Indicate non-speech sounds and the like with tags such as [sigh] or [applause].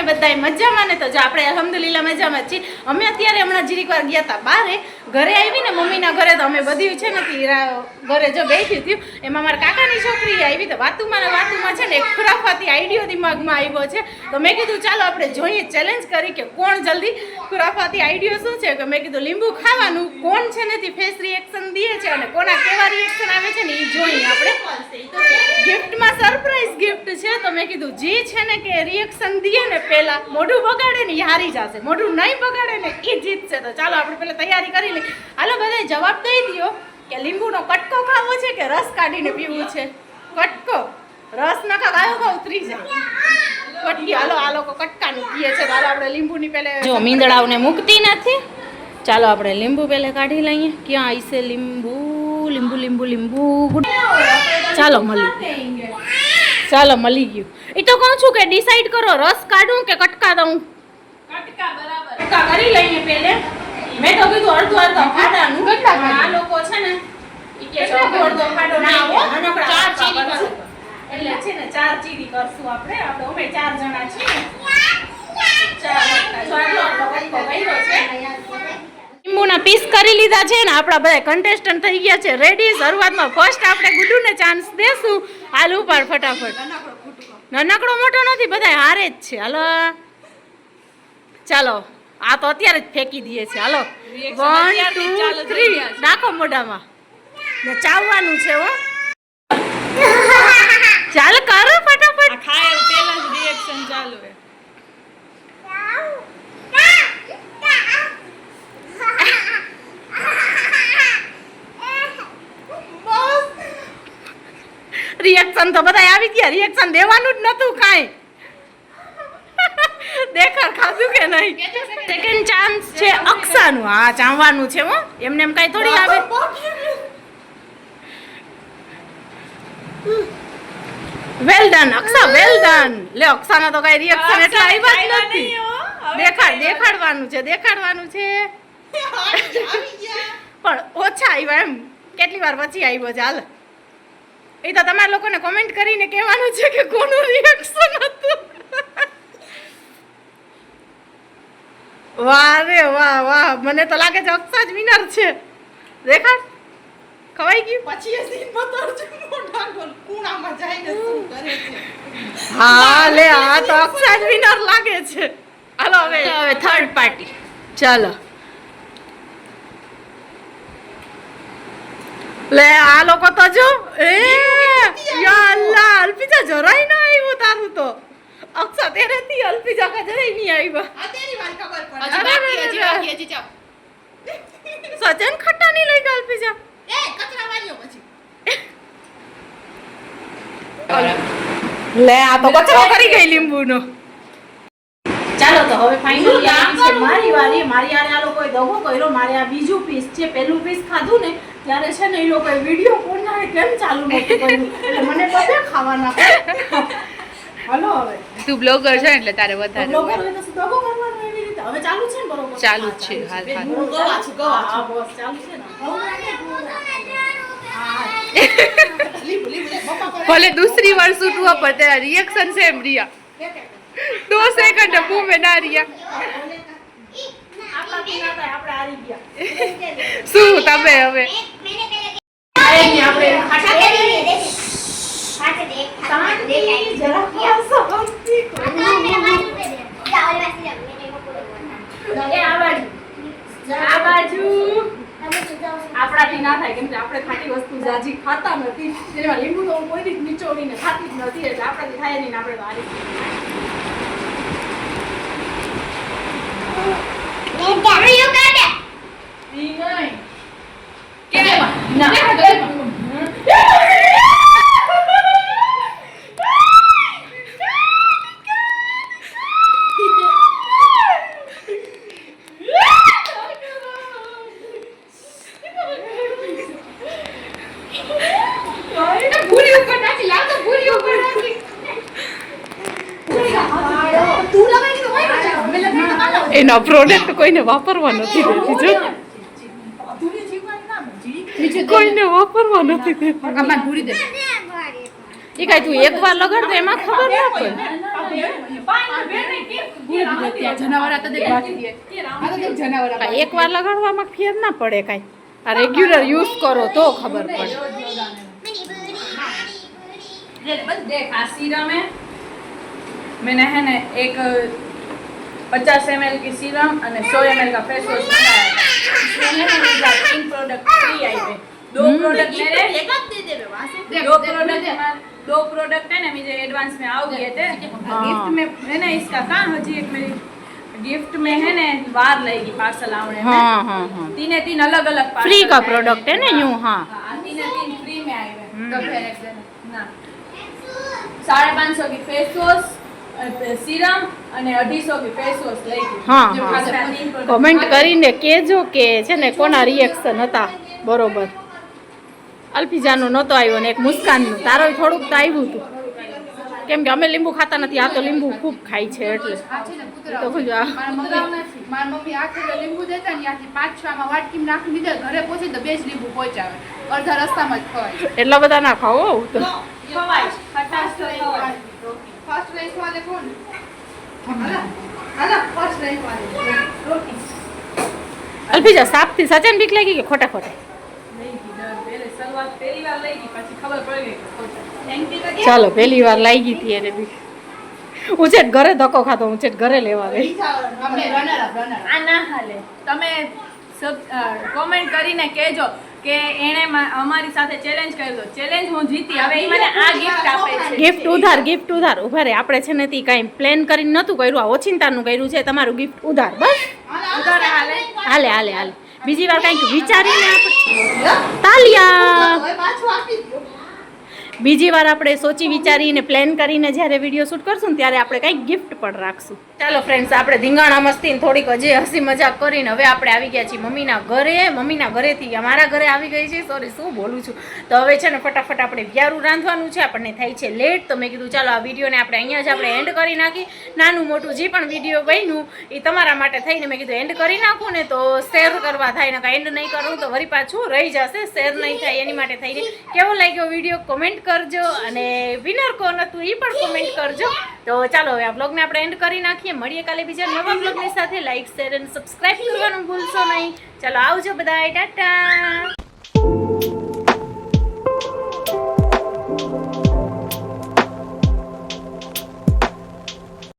તમે બધા મજામાં ને તો જો આપણે અલહમદુલિલ્લા મજામાં છીએ. અમે અત્યારે હમણાં જીરીક વાર ગયા હતા બારે. ઘરે આવી ને મમ્મીના ઘરે તો અમે બધી છે ને ઘરે જો બેઠી થયું. એમાં મારા કાકાની છોકરી આવી તો વાતુમાં વાતુમાં છે ને એક ખુરાફાતી આઈડિયો દિમાગમાં આવ્યો છે. તો મેં કીધું, ચાલો આપણે જોઈએ ચેલેન્જ કરી કે કોણ જલ્દી ખુરાફાતી આઈડિયો શું છે? કે મેં કીધું, લીંબુ ખાવાનું. કોણ છે ને ફેસ રિએક્શન દે છે અને કોના કેવા રિએક્શન આવે છે ને એ જોઈએ આપણે. ગિફ્ટમાં સરપ્રાઈઝ ગિફ્ટ છે. તો મેં કીધું, જે છે ને કે રિએક્શન દે ને પહેલા મોઢું બગાડે ને એ હારી જશે. મોઢું નહીં બગાડે ને એ જીતશે. તો ચાલો આપણે પહેલા તૈયારી કરી લઈએ. હાલો બધા જવાબ દઈ દો કે લીંબુનો કટકો ખાવો છે કે રસ કાઢીને પીવું છે? કટકો. રસ નખા ગાયો ખાવ ઉતરી જાય કટકી. હાલો આ લોકો કટકાનું પીએ છે. ચાલો હાલો આપણે લીંબુની પહેલે જો મીંદડાઓને મૂકતી નથી. ચાલો આપણે લીંબુ પહેલે કાઢી લઈએ. ક્યાં આવશે લીંબુ? લીંબુ લીંબુ લીંબુ. ગુડ ચાલો મળી. ચાલો મળી ગયું. એ તો કહું છું કે ડિસાઈડ કરો રસ કાઢું કે કટકા દઉં? કટકા બરાબર. કટકા કરી લઈએ પહેલે. મેં તો કીધું અડધો અડધો ખાડાનું. કટકા આ લોકો છે ને ઈ કે છે અડધો અડધો ખાડો? ના હો. ચાર ચીરી એટલે છે ને ચાર ચીરી કરશું આપણે. આપણે અમે ચાર જણા છીએ ચાર કટકા. જો આટલો આટલો કટકો કર્યો છે લીંબુના પીસ કરી લીધા છે ને આપણા બધા કન્ટેસ્ટન્ટ થઈ ગયા છે. રેડી શરૂઆતમાં ફર્સ્ટ આપણે ગુડુને ચાન્સ દેશું. હાલ ઉપાડ ફટાફટ. નાનકડો મોટો નથી બધા હારે જ છે. હાલો. ચાલો. આ તો અત્યારે જ ફેંકી દઈએ છે હાલો. વન ટુ થ્રી નાખો મોઢામાં. ને ચાવવાનું છે હો. ચાલ કરો ફટાફટ. ખાય પહેલા જ રિએક્શન ચાલુ હે રિએક્શન તો બધા આવી ગયા. રિએક્શન દેવાનું જ નતું કાંઈ. [laughs] દેખાડ ખાધું કે નહીં? સેકન્ડ ચાન્સ છે અક્ષાનું. હા ચાવવાનું છે હો. એમને એમ કાંઈ થોડી આવે. વેલ ડન અક્ષા વેલ ડન લે અક્ષાના તો કાંઈ રિએક્શન એટલે આવ્યા જ નથી. દેખાડ દેખાડવાનું છે દેખાડવાનું છે. [laughs] પણ ઓછા આવ્યા એમ. કેટલી વાર પછી આવ્યો ચાલ એ તો તમારા લોકોને કોમેન્ટ કરીને કહેવાનું છે કે કોનું રિએક્શન હતું. વાહ રે વાહ વાહ. મને તો લાગે છે અક્ષા જ વિનર છે. દેખાડ ખવાઈ ગયું? પછી એ સીન બતાડજો મોઢા ગોલ કુણામાં જઈને શું કરે છે? હા લે આ તો અક્ષા જ વિનર લાગે છે. હાલો હવે. હવે થર્ડ પાર્ટી ચાલો. લે આ લોકો તો જો એ યા અલ્લાહ અલ્પિજા જરાય ના આવ્યું તારું તો. અક્ષા તેરેથી અલ્પિજા કા જરાય નહીં આવ્યા આ તેરી વાત ખબર પડે. અરે બાકી, હજી બાકી, હજી ચાપ સજન ખટ્ટા નહીં લઈ ગઈ અલ્પિજા. એ કચરા વાળ્યો પછી. લે આ તો કચરો કરી ગઈ લીંબુનો. ચાલો તો હવે ફાઇનલ મારી વારી મારી આને આ લોકોએ દગો કર્યો મારે આ બીજું પીસ છે પહેલું પીસ ખાધું ને ત્યારે છે ને એ લોકોએ વિડીયો કોના કેમ ચાલુ નહોતું કર્યું એટલે મને બધે ખાવાના હલો હવે તું બ્લોગર છે ને એટલે તારે વધારે બ્લોગર હોય તો દગો કરવાનો એવી રીતે હવે ચાલુ છે ને બરોબર ચાલુ જ છે, હાલ, હાલ. હું ગવા છું, ગવા છું. હા, બસ ચાલુ છે ને હા. લીંબુ લીંબુ લે બપ્પા પર ભલે दूसरी बार शूट हुआ पर तेरा रिएक्शन सेम रिया दो सेकंड मुंह में ना रिया આપણા પીના થાય, આપણે હારી ગયા શું તમે હવે આપણાથી ના થાય, કેમ કે આપણે ખાટી વસ્તુ જાજી ખાતા નથી. જેમાં લીંબુ તો કોઈ દી નીચોવીને ખાતી જ નથી, એટલે આપણાથી થાય નહીં આપણે તો ઈ નહીં. ના. ભૂરી ઉપર નાખી લાવ તો ભૂરી ઉપર નાખી એના પ્રોડક્ટ કોઈને વાપરવા નથી દેતી જો. કોઈને વાપરવા નથી દેતી. એ કાંઈ તું એકવાર લગાડ તો એમાં ખબર ના પડે. એકવાર લગાડવામાં ફેર ના પડે કાંઈ. આ રેગ્યુલર યુઝ કરો તો ખબર પડે. બસ દેખ મેં હે ને એક पचास एम की सीरम અને સો एम का फेस वॉश मंगाया था इसमें है ना मेरा तीन प्रोडक्ट फ्री आई है दो प्रोडक्ट मेरे એક જ દે દેવે વાસે देख, दो देख, प्रोडक्ट देख। हमारे दो प्रोडक्ट है ना मुझे एडवांस में आओ गए थे हाँ। गिफ्ट में है ना इसका कहाँ हजी एक मेरी गिफ्ट में है ना वार लगेगी पार्सल आवने में हाँ हाँ हाँ तीन तीन अलग अलग फ्री का प्रोडक्ट है ना यूं हाँ तीन तीन फ्री में आए हुए हैं તો ફેર એક જણ. ના સાડા પાંચસો की फेस वॉश सीरम હા હા. કોમેન્ટ કરીને કહેજો કે છે ને કોના રિએક્શન હતા. બરોબર. અલ્ફીજાનો નહોતો આવ્યો ને એક મુસ્કાનનું. તારો થોડુંક તો આવ્યું હતું. કેમ કે અમે લીંબુ ખાતા નથી આ તો લીંબુ ખૂબ ખાય છે એટલે. તો લીંબુ દેતા ને પાંચ છ માં વાટકી નાખી દીધા ઘરે પહોંચી તો બે જ લીંબુ પહોંચાવે અડધા રસ્તામાં જ ખવાય. એટલા બધા ના ખાવો તો ખવાય. ખટાશ ફર્સ્ટ રાઈસ વાળે કોણ? હાલા. જા સાપથી સચન બીક લાગી કે ખોટા ખોટા? ચાલો ગઈ દર પહેલે શરૂઆત પહેલી વાર લઈ ગઈ પછી ખબર પડી ગઈ કે ખોટા. થેન્ક યુ તો ચાલો પહેલી વાર લાગી હતી એને બીક હું છે ઘરે ધક્કો ખાતો હું છે ઘરે લેવા ગઈ તમે કોમેન્ટ કરીને કહેજો કે એણે અમારી સાથે ચેલેન્જ કર્યો. ચેલેન્જ હું જીતી. હવે એ મને આ ગિફ્ટ આપે છે. ગિફ્ટ ઉધાર ગિફ્ટ ઉધાર. ઊભા રે આપણે છે ને તી કાંઈ પ્લાન કરીને નહોતું કર્યું. આ ઓચિંતાનું કર્યું છે તમારું ગિફ્ટ ઉધાર. બસ. ઉધાર હાલે. હાલે હાલે હાલે. બીજી વાર કંઈક વિચારીને આપણે તાલિયા. બીજી વાર આપણે સોચી વિચારીને પ્લાન કરીને જ્યારે વીડિયો શૂટ કરશું ને ત્યારે આપણે કંઈક ગિફ્ટ પણ રાખશું. ચાલો ફ્રેન્ડ્સ આપણે ધીંગાણા મસ્તી થોડીક હજી હસી મજાક કરીને હવે આપણે આવી ગયા છીએ મમ્મીના ઘરે. મમ્મીના ઘરેથી અમારા ઘરે આવી ગઈ છે. સોરી શું બોલું છું? તો હવે છે ને ફટાફટ આપણે વ્યારું રાંધવાનું છે. આપણને થાય છે લેટ તો મેં કીધું, ચાલો આ વિડીયોને આપણે અહીંયા જ આપણે એન્ડ કરી નાખી. નાનું મોટું જે પણ વીડિયો બન્યું, એ તમારા માટે થઈને મેં કીધું એન્ડ કરી નાખું ને તો શેર કરવા થાય ને એન્ડ નહીં કરું. તો વરી પાછું રહી જશે શેર નહીં થાય એની માટે થઈને. કેવો લાગ્યો વીડિયો? કોમેન્ટ કરજો. અને વિનર કોણ હતું એ પણ કોમેન્ટ કરજો. તો ચાલો હવે આ બ્લોગને આપણે એન્ડ કરી નાખીએ. મળીએ કાલે બીજા નવા બ્લોગની સાથે. લાઈક શેર અને સબસ્ક્રાઈબ કરવાનું ભૂલશો નહીં. ચાલો આવજો બધા ટાટા.